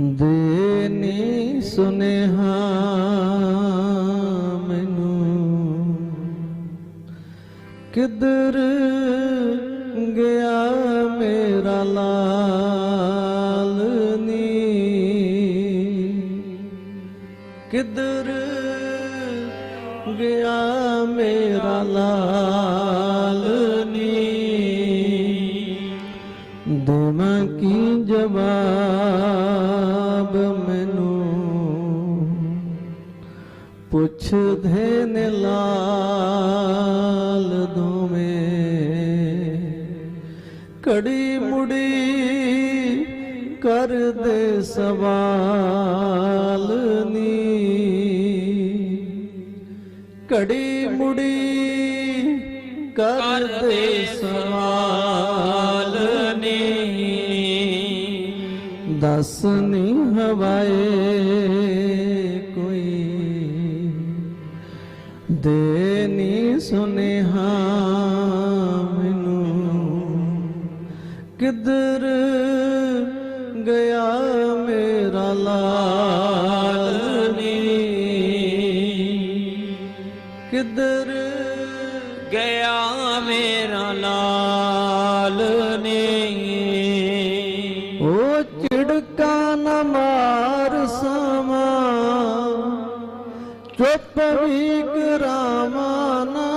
ਦੇਨੀ ਸੁਨੇਹਾ ਮੈਨੂੰ। ਕਿਧਰ ਗਿਆ ਮੇਰਾ ਲਾਲ ਨੀ ਕਿਧਰ ਗਿਆ ਮੇਰਾ ਲਾਲ ਨੀ ਦੇਵਾਂ ਕੀ ਜਵਾਬ? ਪੁੱਛਦੇ ਨੇ ਲਾਲ ਦੋਵੇਂ। ਕੜੀ ਮੁੜੀ ਕਰਦੇ ਸਵਾਲ ਨੀ। ਕੜੀ ਮੁੜੀ ਕਰਦੇ ਸਵਾਲ ਨੀ। ਦਸ ਨੀ ਹਵਾਏ। ਦੇ ਨੀ ਸੁਨੇਹਾ ਮੈਨੂੰ। ਕਿਧਰ ਗਿਆ ਮੇਰਾ ਲਾ ਚੁੱਪ ਵੀ ਕਰਾਵਾਂ ਨਾ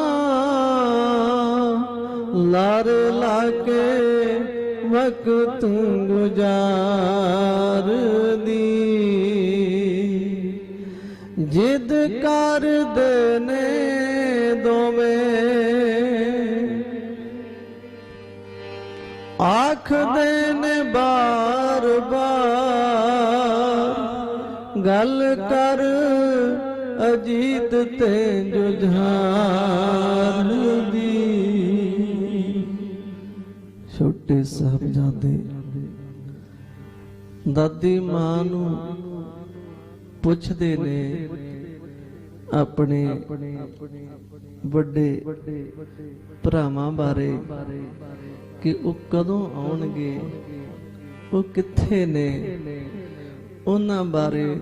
ਲਾਰ ਲਾਕੇ ਵਕਤ ਗੁਜ਼ਾਰ ਦੀ ਜਿੱਦ ਕਰਦੇ ਨੇ ਦੋਵੇਂ। ਆਖਦੇ ਨੇ ਬਾਰ ਬਾਰ ਗੱਲ ਕਰ ਅਜੀਤ ਤੇ ਜੁਝਾਰ ਦੀ। ਛੋਟੇ ਸਾਹਿਬਜ਼ਾਦੇ, ਦਾਦੀ ਮਾਂ ਨੂੰ ਪੁੱਛਦੇ ਨੇ ਆਪਣੇ ਵੱਡੇ ਭਰਾਵਾਂ ਬਾਰੇ ਕਿ ਉਹ ਕਦੋਂ ਆਉਣਗੇ, ਉਹ ਕਿੱਥੇ ਨੇ? ਉਹਨਾਂ ਬਾਰੇ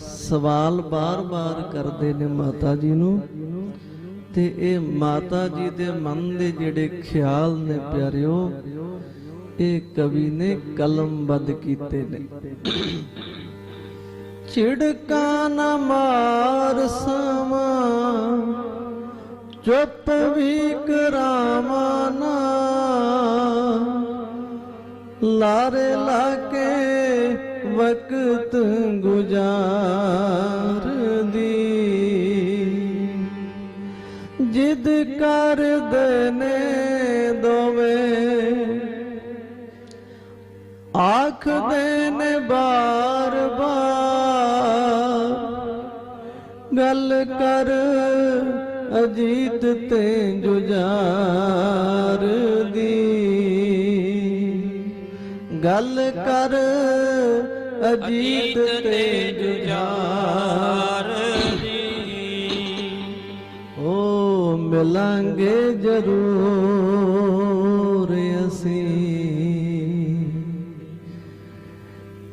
ਸਵਾਲ ਬਾਰ-ਬਾਰ ਕਰਦੇ ਨੇ ਮਾਤਾ ਜੀ ਨੂੰ। ਤੇ ਇਹ ਮਾਤਾ ਜੀ ਦੇ ਮਨ ਦੇ ਜਿਹੜੇ ਖਿਆਲ ਨੇ ਪਿਆਰਿਓ, ਇਹ ਕਵੀ ਨੇ ਕਲਮਬੱਧ ਕੀਤੇ ਨੇ। ਝਿੜਕਾ ਨਾ ਮਾਰ ਸਮਾ, ਚੁੱਪ ਵੀ ਕਰਾਵਾਂ ਨਾ। ਲਾਰੇ ਲਾਕੇ ਵਕਤ ਗੁਜ਼ਾਰਦੀ। ਜਿੱਦ ਕਰਦੇ ਨੇ ਦੋਵੇਂ। ਆਖਦੇ ਨੇ ਬਾਰ ਬਾਰ। ਗੱਲ ਕਰ ਅਜੀਤ ਤੇ ਜੁਝਾਰ ਦੀ ਗੱਲ ਕਰ ਅਜੀਤ ਤੇ ਜੁਝਾਰ ਓ ਮਿਲਾਂਗੇ ਜਰੂਰ ਅਸੀਂ।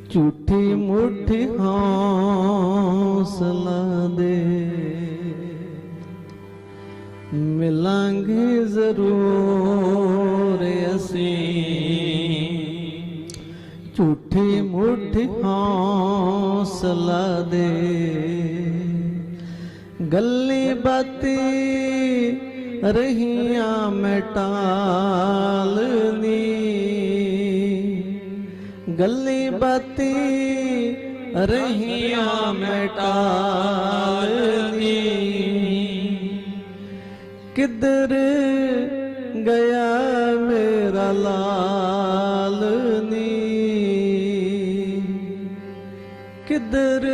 ਝੂਠੀ ਮੁੱਠੀ ਹੌਸਲਾ ਦੇ। ਮਿਲਾਂਗੇ ਜ਼ਰੂਰ ਅਸੀਂ। ਝੂਠੀ ਹੌਸਲਾ ਦੇ। ਗੱਲੀ ਬਾਤੀ ਰਹੀਆਂ ਮਟਾਲਨੀ ਗੱਲੀ ਬਾਤੀ ਰਹੀਆਂ ਮਟਾਲਨੀ ਕਿੱਧਰ ਗਿਆ ਮੇਰਾ ਲਾਲ ਕਿੱਧਰ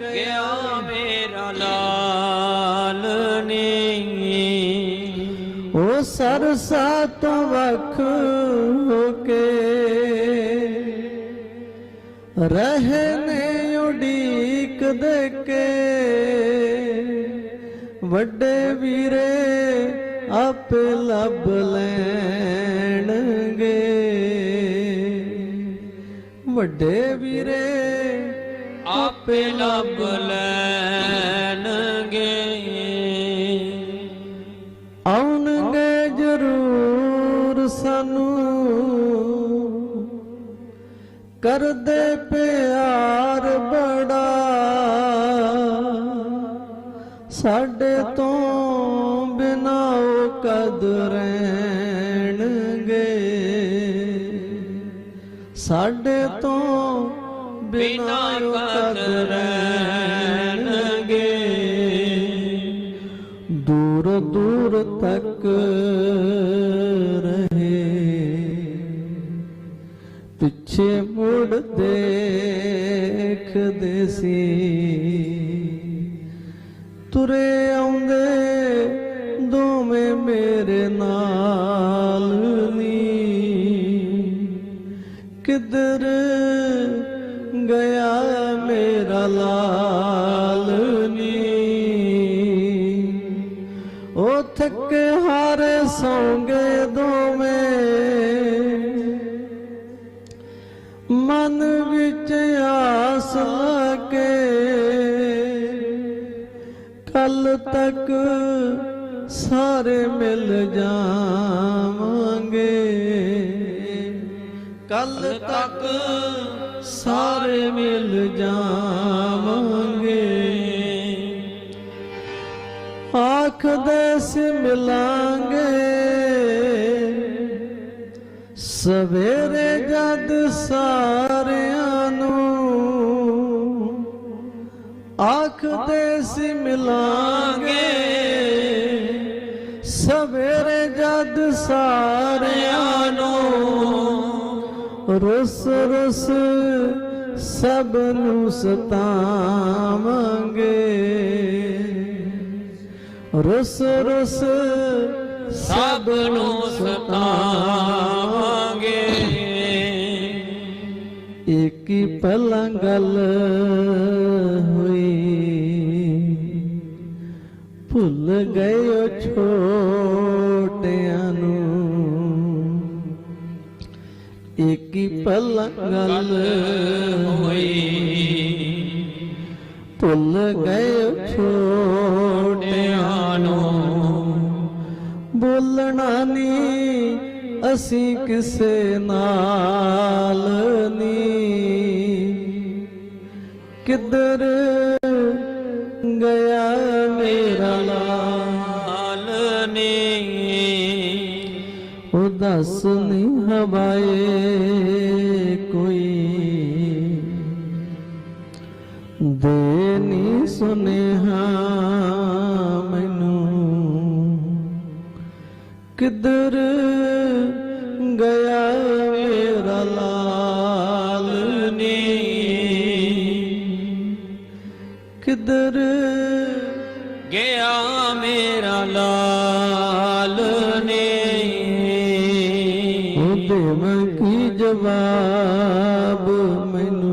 ਗਿਆ ਮੇਰਾ ਲਾਲ ਨੇ ਉਹ ਸਰਸਾ ਤੋਂ ਵੱਖ ਹੋ ਕੇ ਰਹਨੇ ਉਡੀਕ ਦੇ ਕੇ ਵੱਡੇ ਵੀਰੇ ਆਪੇ ਲੱਭ ਲੈਣਗੇ। ਵੱਡੇ ਵੀਰੇ ਆਪੇ ਲੱਭ ਲੈਣਗੇ। ਆਉਣਗੇ ਜ਼ਰੂਰ ਸਾਨੂੰ। ਕਰਦੇ ਪਿਆਰ ਬੜਾ। ਸਾਡੇ ਤੋਂ ਬਿਨਾ ਉਹ ਕਦ ਰਹਿਣਗੇ। ਸਾਡੇ ਤੋਂ ਬਿਨਾ ਬਿਨਾ ਰਹਿਣਗੇ। ਦੂਰ ਦੂਰ ਤੱਕ ਰਹੇ। ਪਿੱਛੇ ਮੁੜ ਦੇਖਦੇ ਸੀ। ਤੁਰੇ ਆਉਂਦੇ ਦੋਵੇਂ ਮੇਰੇ ਨਾਲ ਨੀ। ਕਿਧਰ ਲਾਲ ਨੀ। ਉਹ ਥੱਕੇ ਹਾਰੇ ਸੌਂਗੇ ਦੋਵੇਂ। ਮਨ ਵਿੱਚ ਆਸ ਲੱਗੇ। ਕੱਲ ਤੱਕ ਸਾਰੇ ਮਿਲ ਜਾਵਾਂਗੇ। ਕੱਲ ਤੱਕ ਸਾਰੇ ਮਿਲ ਜਾਵਾਂਗੇ। ਆਖਦੇ ਸੀ ਮਿਲਾਂਗੇ। ਸਵੇਰੇ ਜਦ ਸਾਰਿਆਂ ਨੂੰ ਆਖਦੇ ਸੀ ਮਿਲਾਂਗੇ। ਸਵੇਰੇ ਜਦ ਸਾਰੇ ਰਸ ਰਸ ਸਭ ਨੂੰ ਸਤਾਵਾਂਗੇ। ਰਸ ਰਸ ਸਭ ਨੂੰ ਸਤਾਵਾਂਗੇ। ਇੱਕ ਹੀ ਪਹਿਲਾਂ ਗੱਲ ਹੋਈ। ਭੁੱਲ ਗਏ ਛੋਟਿਆਂ ਨੂੰ। ਇੱਕ ਪਲ ਗੱਲ ਹੋਈ। ਭੁੱਲ ਗਏ ਛੋਟਿਆਂ ਨੂੰ। ਬੋਲਣਾ ਨਹੀਂ, ਅਸੀਂ ਕਿਸੇ ਨਾਲ ਨਹੀਂ। ਕਿੱਧਰ ਗਿਆ ਮੇਰਾ ਲਾਲ ਨੇ ਉਹ ਦੱਸ ਨਹੀਂ ਕੋਈ। ਦੇ ਨਹੀਂ ਸੁਨੇਹਾ ਮੈਨੂੰ, ਕਿੱਧਰ ਗਿਆ ਮੇਰਾ ਲਾਲ ਨੀ ਕਿੱਧਰ ਗਿਆ ਮੇਰਾ ਲਾਲ ਨੇ ਜਵਾਬ ਮੈਨੂੰ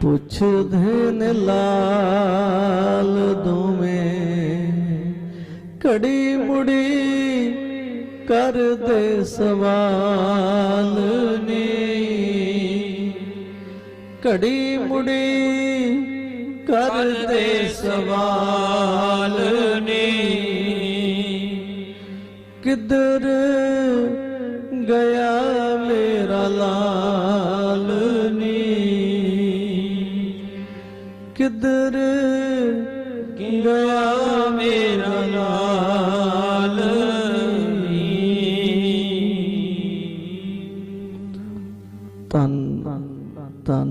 ਪੁੱਛਦੇ ਨੇ ਲਾਲ ਦੋਵੇਂ ਕੜੀ ਮੁੜੀ ਕਰਦੇ ਸਵਾਲ ਨੇ ਕੜੀ ਮੁੜੀ ਕਰਦੇ ਸਵਾਲ ਨੇ ਕਿੱਧਰ ਗਿਆ ਮੇਰਾ ਲਾਲ ਨੀ ਕਿੱਧਰ ਗਿਆ ਮੇਰਾ ਲਾਲ ਤਨ ਤਨ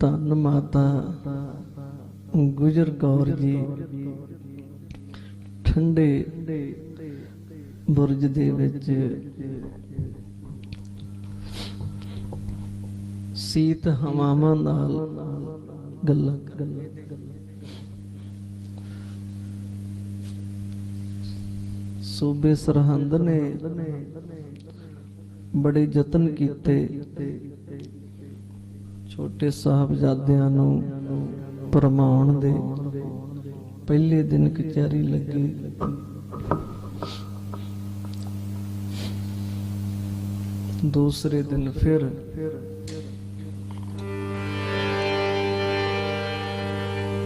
ਤਨ ਮਾਤਾ ਗੁਜਰ ਕੌਰ ਜੀ ਠੰਡੇ ਬੁਰਜ ਦੇ ਵਿੱਚ। ਸੀਤ ਹਵਾਵਾਂ ਨਾਲ ਗੱਲਾਂ ਸੂਬੇ ਸਰਹੰਦ ਨੇ ਬੜੇ ਯਤਨ ਕੀਤੇ। ਛੋਟੇ ਸਾਹਿਬਜ਼ਾਦਿਆਂ ਨੂੰ ਪਰਮਾਉਣ ਦੇ। ਪਹਿਲੇ ਦਿਨ ਕਚਹਿਰੀ ਲੱਗੀ। ਦੂਸਰੇ ਦਿਨ ਫਿਰ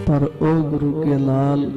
ਪਰ ਉਹ ਗੁਰੂ ਕੇ ਲਾਲ